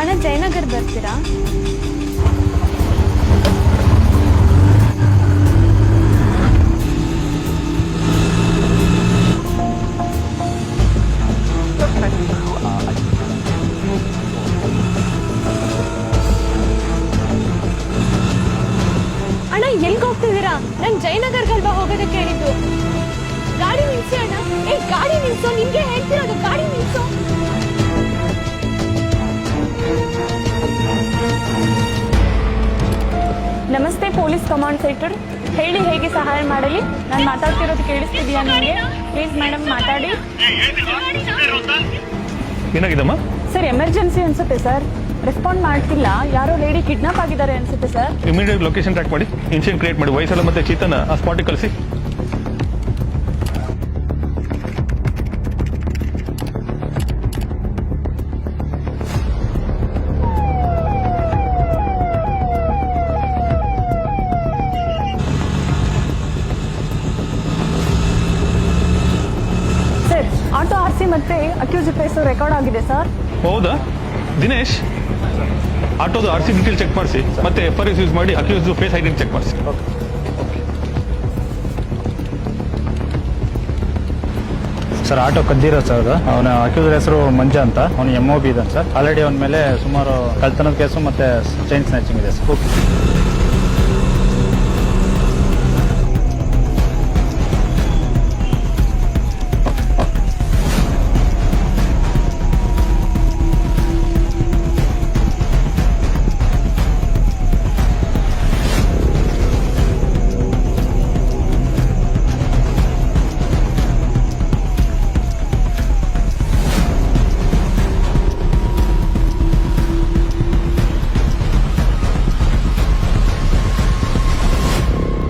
ಅಣ್ಣ ಜಯನಗರ್ ಬರ್ತೀರಾ ಅಣ್ಣ ಎಲ್ಗ ಹೋಗ್ತಿದ್ದೀರಾ ಜಯನಗರ್ ಜಯನಗರ್ಗಲ್ವಾ ಹೋಗೋದಕ್ಕೆ ಹೇಳಿದ್ದು ಗಾಡಿ ನಿಲ್ಸಿ ಅಣ್ಣ. ಏ ಗಾಡಿ ನಿಲ್ಸೋ. ನಿಮ್ಗೆ ಹೇಳ್ತಿರೋದು ಗಾಡಿ ನಿಲ್ಸೋ. ನಮಸ್ತೆ ಪೊಲೀಸ್ ಕಮಾಂಡ್ ಸೆಂಟರ್ ಹೇಳಿ ಹೇಗೆ ಸಹಾಯ ಮಾಡಲಿ? ನಾನು ಮಾತಾಡ್ತಿರೋದು ಕೇಳಿಸ್ತಿದ್ಯಾ ನಿಮಗೆ? ಪ್ಲೀಸ್ ಮೇಡಮ್ ಮಾತಾಡಿ. ಏನಾಗಿದಮ್ಮ ಸರ್ ಎಮರ್ಜೆನ್ಸಿ ಅನ್ಸುತ್ತೆ ಸರ್. ರೆಸ್ಪಾಂಡ್ ಮಾಡ್ತಿಲ್ಲ. ಯಾರೋ ಲೇಡಿ ಕಿಡ್ನಾಪ್ ಆಗಿದ್ದಾರೆ ಅನ್ಸುತ್ತೆ ಸರ್ ಇಮಿಡಿಯೇಟ್ ಲೊಕೇಶನ್ ಟ್ರ್ಯಾಕ್ ಮಾಡಿ. ಇನ್ಸಿಡೆಂಟ್ ಕ್ರಿಯೇಟ್ ಮಾಡಿ. ವಯಸ್ಸಲ್ಲ ಮತ್ತೆ ಚೇತನ ಆ ಸ್ಪಾಟಿಗೆ ಕಳಿಸಿ. ಆಟೋ ಆರ್ ಸಿ ಮತ್ತೆ ಅಕ್ಯೂಸ್ ಫೇಸ್ ರೆಕಾರ್ಡ್ ಆಗಿದೆ ಸರ್ ಹೌದಾ? ದಿನೇಶ್? ಆಟೋದು ಆರ್ ಸಿ ಡೀಟೇಲ್ ಚೆಕ್ ಮಾಡಿಸಿ ಮತ್ತೆ ಎಫ್ ಆರ್ ಎಸ್ ಯೂಸ್ ಮಾಡಿ ಅಕ್ಯೂಸ್ ಫೇಸ್ ಐಡೆಂಟ್ ಚೆಕ್ ಮಾಡಿಸಿ. ಸರ್ ಆಟೋ ಕದ್ದಿರೋ ಸರ್ ಅದು. ಅವನ ಅಕ್ಯೂಸರ್ ಹೆಸರು ಮಂಜ ಅಂತ. ಅವನು ಎಂ ಒ ಬಿ ಇದ್ದಾನೆ ಸರ್ ಆಲ್ರೆಡಿ ಅವನ ಮೇಲೆ ಸುಮಾರು ಕಳ್ತನದ ಕೇಸು ಮತ್ತೆ ಚೈನ್ ಸ್ನ್ಯಾಚಿಂಗ್ ಇದೆ ಸರ್